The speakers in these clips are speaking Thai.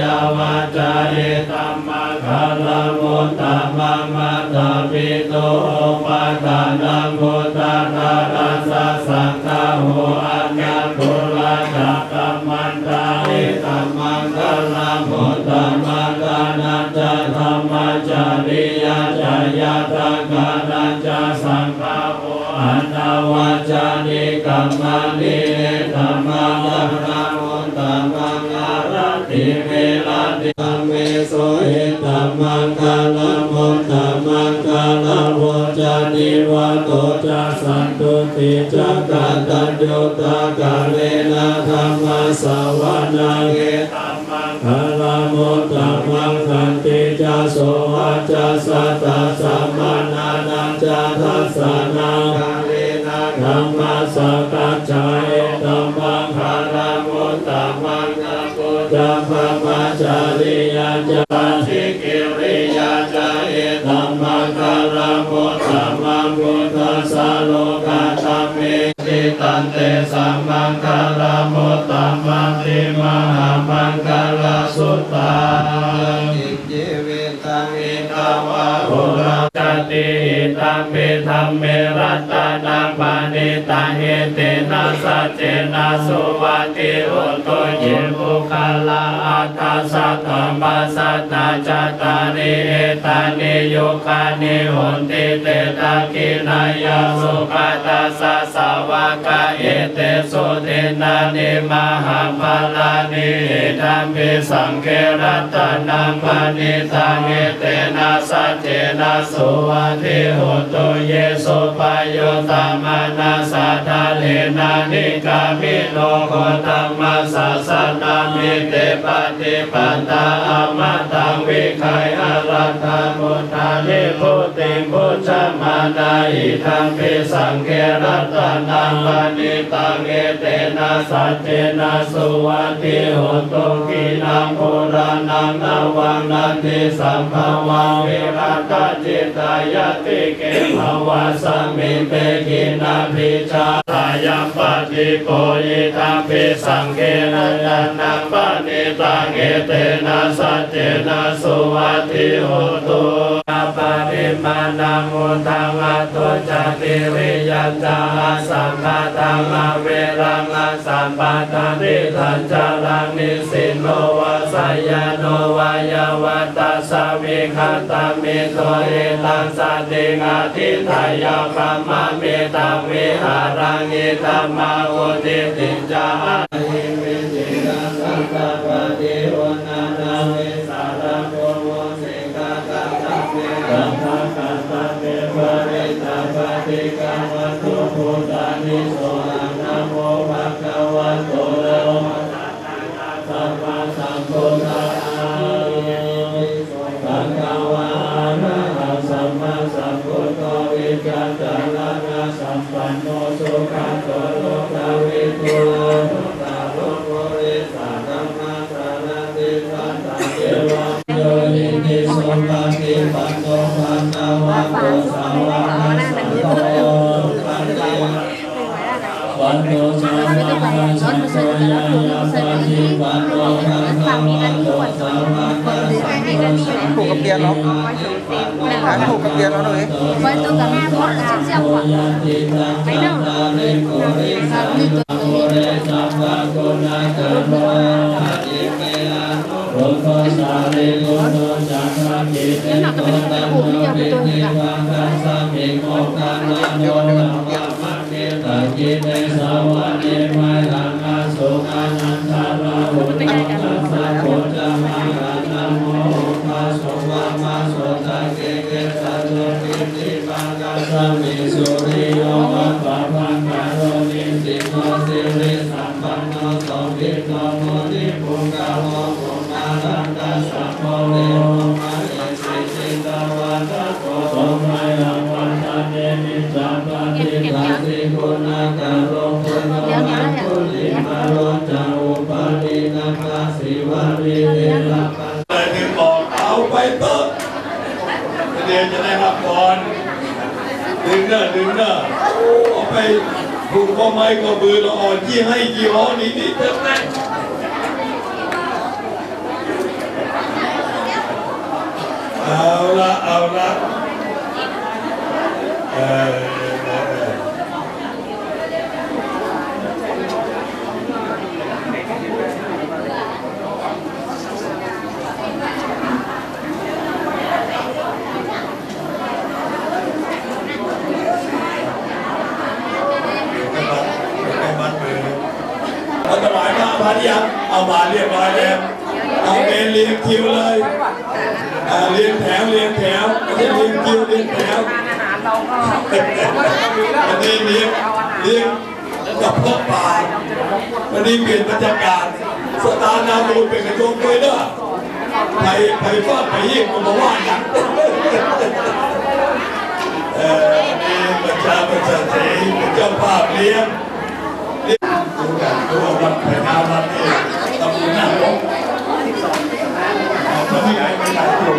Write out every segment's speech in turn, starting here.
ยาวาจาเอตัมมาคาลมุตตมังมัตาปิโตปะตานังพุท ตโตจะสันตุติจักขันตัญโยตากาเลนะธรรมสาวนาเกตัมมังคาลมุตตะมังคันติจะโสวัจจะสัตตะสัมมานานังจะทัสสนังกาเลนะธรรมสกัจจายตัมมังคาลมุตตะมังคะปุจจพมจาริยจาทิ พุทธสาโลกาตัมเมติตันเตสัมมังคาลมุตตะมังติมหามังคาสุตตา มเมธรรมเมรัตตานังปานิตังเอเตนะสัจเจนะสุวัติโอตเยบุคาลาอัตาสัตถมัสสตตาจตาริเอตานิโยคานิโหนติเตตากินายสุปตาสสสาวกะเอเตสุเทนานิมหาภาลานิธรรมิสังเครัตนังปานิตังเอเตนะสัจเจนะสุวัติโหตุเยสุปโยตามานาสัทาเลนานิกามิโลโกตัมมาสัสสะนามิเตปฏิปันตาอมตังวิคัยอารัตถามุทานิพุติพุชมานาอิทังปิสังเครัตนังปานิตังเอเตนะสัจเจนะสุวัติโหตุกินังโพรานังนาวังนันติสัมภวังวิรัตจิตายติเกภวะสัมมิเปกินาภิชาตายัมปฏิโกยิทังปิสังเครัตนังปานิตังเอเตนะสัจเจนะสุวัติโหตุ ปาริมานามุทังอัตโตจติริยัญจาสัมมาตังอเวรังอสัมปทานิทันจารังนิสิโนวาสยโนวายวัตสามิคัตมิโตเอตังสติงาทิทายาคัมมาเมตังวิหารังอิตัมมาอุติติจาหิมิจิตังสังฆปฏิโอน มปันโนสุขังโต ร้านผูกกับเบียร์แล้วหน่อย với tôi cả hai bọn là chiếc xe của ยะติตังสัมมาริโกริสัมมาโกเรสัมมาโก มิสุริโยวัปปะพังคารโรนิสิโนสิริสัมปันโนสมิโนโมนิปุงกาโมปุมารังกัสสะโมเรโมาเอสิสิตาวันตะโกสมัยลังวันตะเนมิจาปะติตาสิโกนาคาโลกุณาคุลิมาโลจาอุปาลินาคาสิวาริเนลปัน เลยถึงบอกเอาไปเถอะเดี๋ยวจะได้รับพรดึงเนะเอาไปผูกข้อไม้ข้อมือเราอ่อนยี่ให้ยี่ห้อนี้นี่เถอะนะเอาละเอาละเอออ ไม่มัดมือเอาถวายมาพันยังเอามาเรียบร้อยแล้วเอาเมนเรียงคิวเลยเรียงแถวเรียงแถวไม่ใช่เรียงคิวเรียงแถวอันนี้เรียงเรียงกับพวกป่าวันนี้เปลี่ยนบรรยากาศสตาร์นามูลเป็นกระโจมด้วยเด้อไปไปฟาดไปยิ่งก็มาว่าอย่างเออประชาประชาสีเป็นเจ้าภาพเลี้ยง ดูกันดูวันไปงานวันนี้ตำรวจนั่งลงเขาไม่ไอ้ไม่ได้ดู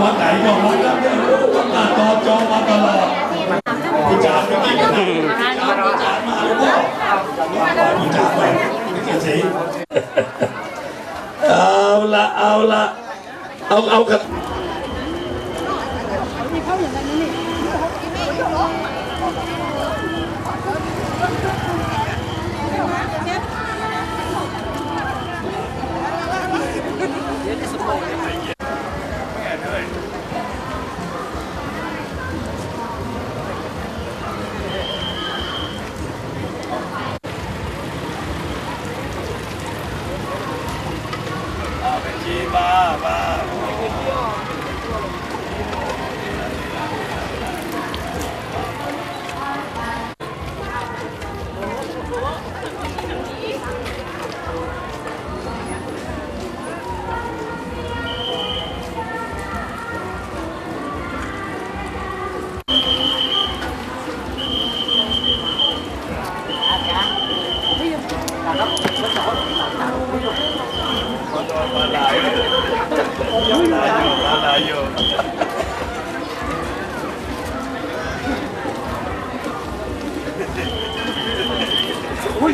วันไหนก็วันนั้นเนี่ยวันหน้าต่อจอ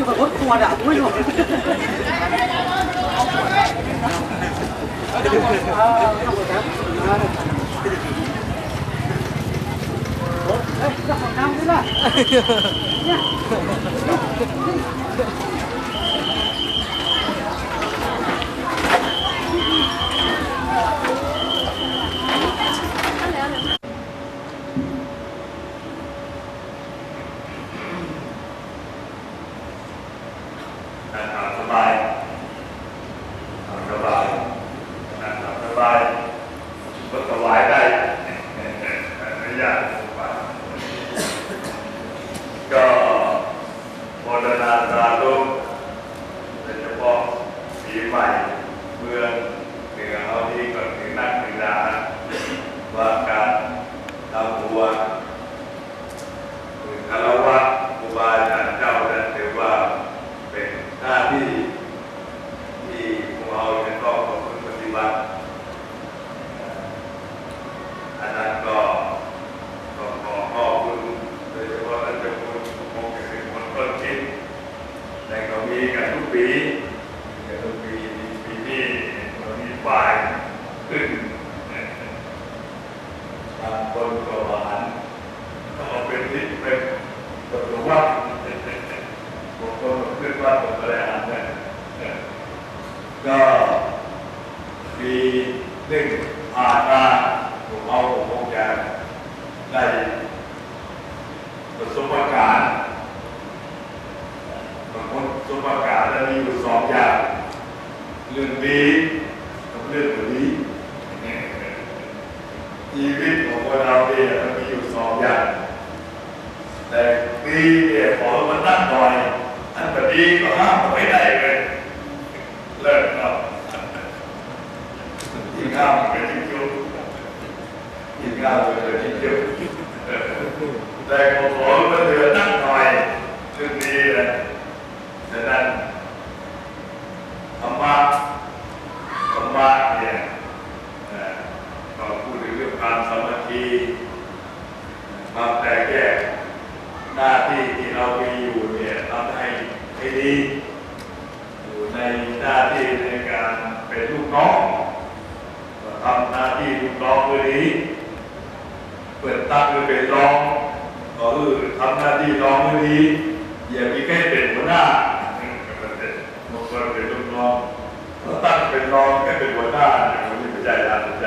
อุ้ยอยู่กับรถทัวร์อะอุ้ยอยู่นั่งสบายนั่งสบายนั่งส บายก็ถวายได้ไม่ยากก็โมเดนาสาธุโดยเฉพาะปีใหม่เมืองเหนือเอาที่ก่อนถึงนักถึงดาว่าการทำบัว คารวะครูบาอาจารย์เจ้านั้นถือว่าเป็นหน้าที่ที่พวกเราจะต้องประพฤติปฏิบัติอันนั้นก็ก็ขอขอบคุณโดยเฉพาะท่านเจ้าคุณคงจะเป็นคนต้นคิด แต่ก็มีกันทุกปี ดีเนี่ยขอมันนั่งหน่อยอันแบบนี้ก็ห้ามไม่ได้เลยเลิกเรายิ่งห้ามก็ยิ่งยุ่งยิ่งห้ามก็ยิ่งยุ่งแต่ขอมาเถอะนั่งหน่อยซึ่งดีเลยดันั้นธรรมะธรรมะเนี่ยก็พูดถึงเรื่องความสมาธิมความแตกแยก หน้าที่ที่เรามีอยู่เนี่ยทำให้ให้ดีอยู่ในหน้าที่ในการเป็นลูกน้องทำหน้าที่ลูกน้องด้วยดีเปิดตั้งคือเป็นรองก็คือทำหน้าที่รองด้วยดีอย่ามีแค่เป็นหัวหน้าบางคนเป็นลูกน้องตั้งเป็นรองแค่เป็นหัวหน้าเนี่ยมันไม่ใจร้ายใจ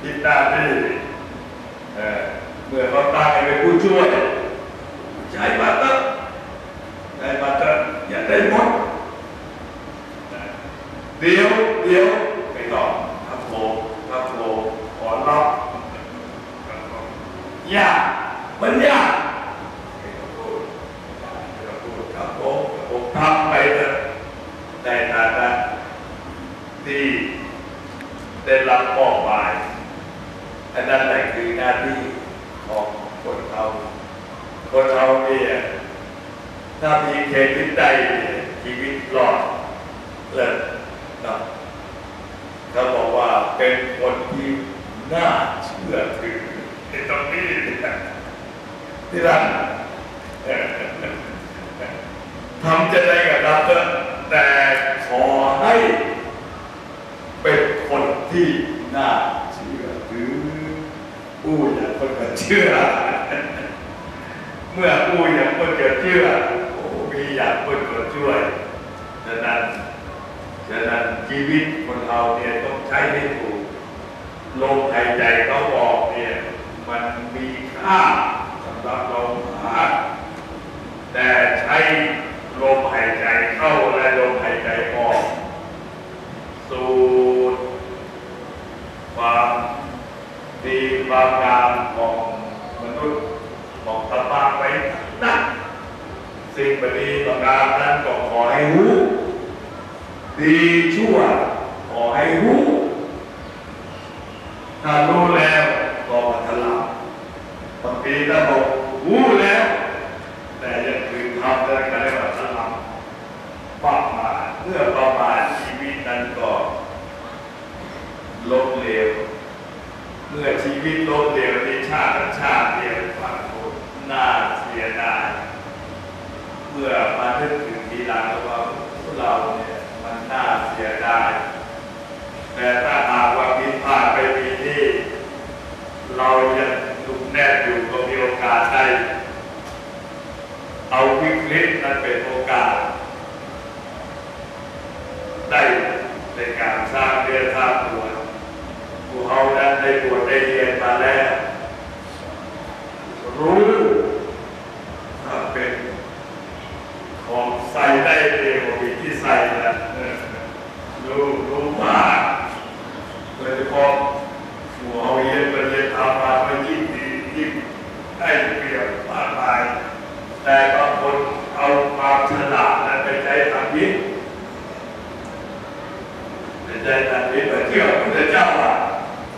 ที่หน้าที่เออ เมื่อเขาตั้งให้เป็นผู้ช่วยใช้มาเตอร์ใช้มาเตอร์อย่าได้หมดเดี๋ คนเราเนี่ยถ้ามีเครดิตได้เนี่ยชีวิตรอดเลิศนะเขาบอกว่าเป็นคนที่น่าเชื่อถือในตรงนี้ที่รักทำจะได้กับเราเถอะแต่ขอให้เป็นคนที่น่าเชื่อถือผู้อย่างคนก็เชื่อ เมื่อผู้อยางคนก็เชื่อมีอยางคนก็ช่วยฉะนั้นฉะนั้นชีวิตคนเราเนี่ยต้องใช้ให้ถูกลมหายใจเขาบอกเนี่ยมันมีค่าสำหรับเรามากแต่ใช้ลมหายใจเข้าและลมหายใจออก สูดความดีความงามของมนุษย์ ของธรรมะไว้นะสิ่งบดีประการนั้นก็ขอให้รู้ ดีชั่วขอให้รู้ ถ้ารู้แล้วก็มาทลายบางทีถ้าบอกรู้แล้ว แต่ยังคืนทำได้ก็เรียกว่าทลายประมาทเมื่อประมาทชีวิตนั้นก็ล้มเหลว เมื่อชีวิตล้มเหลวในชาติทั้งชาติเดียวฝังคนน่าเสียดายเมื่อมานึกถึงทีหลังแล้วว่าพวกเราเนี่ย มันน่าเสียดาย แต่ถ้าหากว่าผิดพลาดไปปีนี้ เรายังหนุกแน่นอยู่ก็มีโอกาสได้ เอา วิกฤตนั้นเป็นโอกาส ได้ในการสร้างเรือสร้างตัวผู้เขานั้นได้บวชได้เรียนมาแล้ว รู้ถ้าเป็นของใส่ได้เร็วมีที่ใส่แล้วเออรู้รู้มากโดยเฉพาะหมู่เอาเรียนไปเรียนทำมาก็ยิ่งดียิ่งได้เปรียบมากมาย แต่บางคนเอาความฉลาดนั้นไปใช้ทำพิษไปใช้ทำพิษไปเชื่อพระเจ้าอะ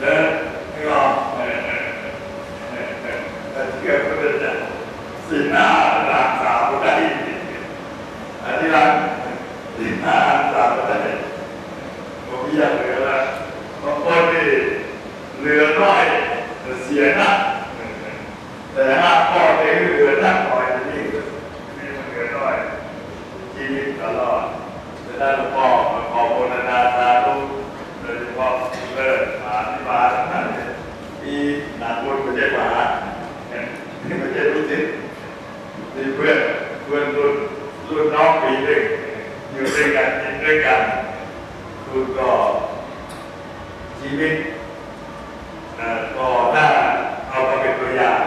เดินไม่รออกเออเออเออเออเชื่อพระเจ้าสิ่งหน้าหลักสาวได้ อันนี้ละสิบห้าสามประเทศผมอยากเหลือละบางคนนี่เหลือน้อยเสียนักแต่ห้าข้อเองเหลือนักหน่อยนี่นี่มันเหลือน้อยชีวิตตลอดแต่ด้านหลวงพ่อขอโมทนาสาธุโดยเฉพาะเลิศมหาธิบาลทั้งนั้นเนี่ยมีหนักบุญไม่ใช่หมาไม่ใช่รู้สินี่เพื่อนเพื่อนรุ่น รุ่นน้องปีหนึ่งอยู่ด้วยกันกินด้วยกัน คุณก็ชีวิตก็น่าเอามาเป็นตัวอย่าง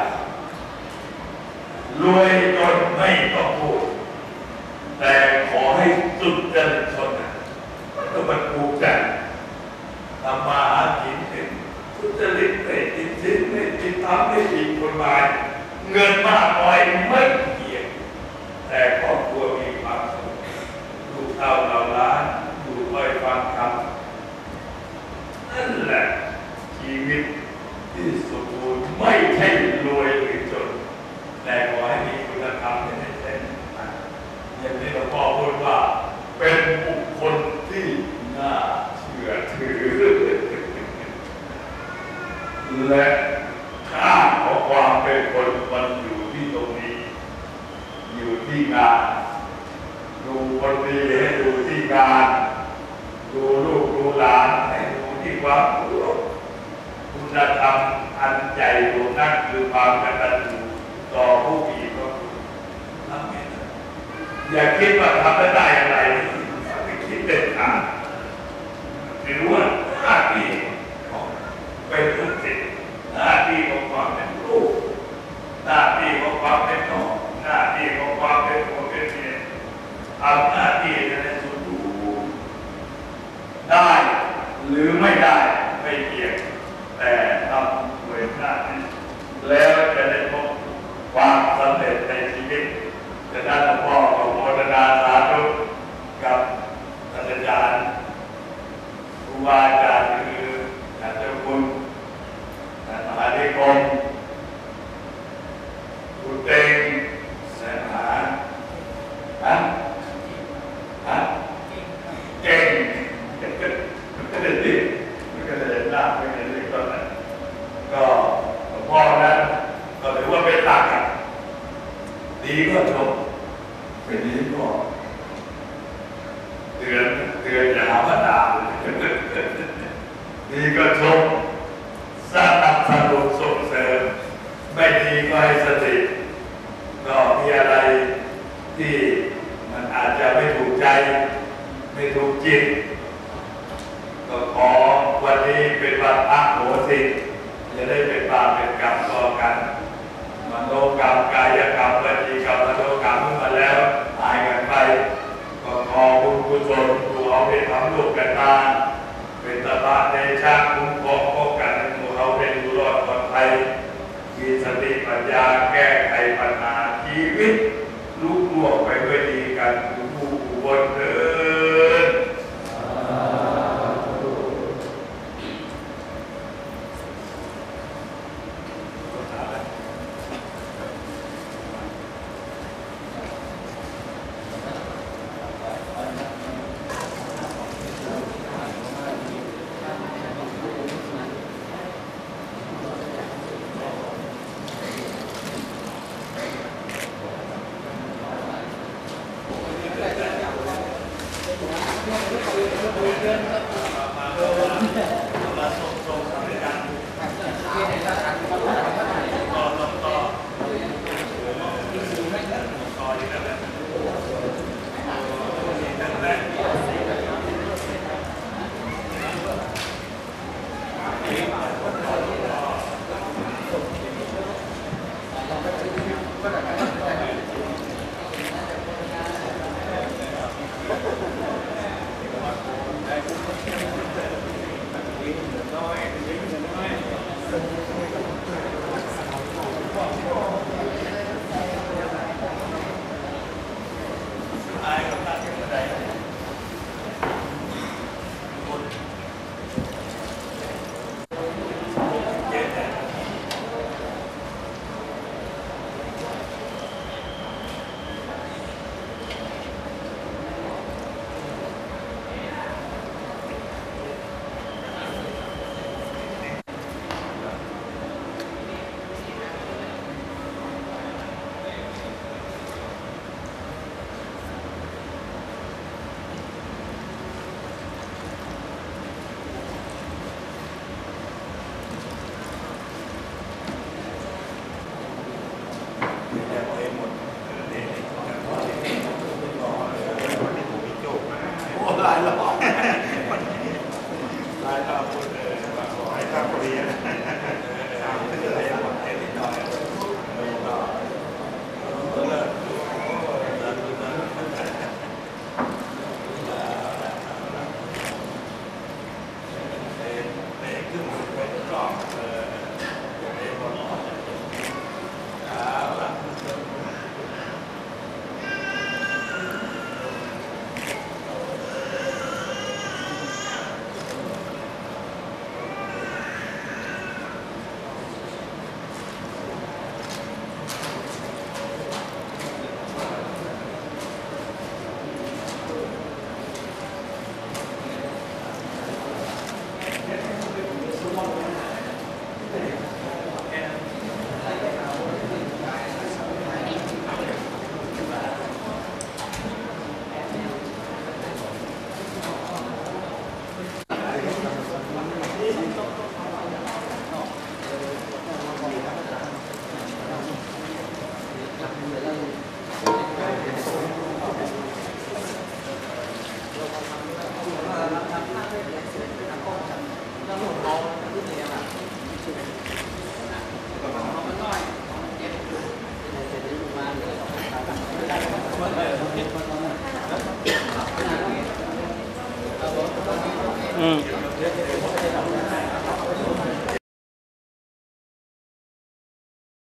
รวยจนไม่ต้องพูด แต่ขอให้สุดจริตชนนะก็มันภูมิใจทำมาหากินเป็นสุจริตไม่ติดสินไม่ติดทำไม่ผิดกฎหมายเงินมากน้อยไม่เกี่ยงแต่ครอบครัวมีความสุขลูกเต้าเราล้าน ยฟังคำนั่นแหละชีวิตที่สมบูรณ์ไม่ใช่รวยหรือจน แต่ขอให้มี ที่ของความเป็นรูปหน้าที่ของความเป็นนก Yeah.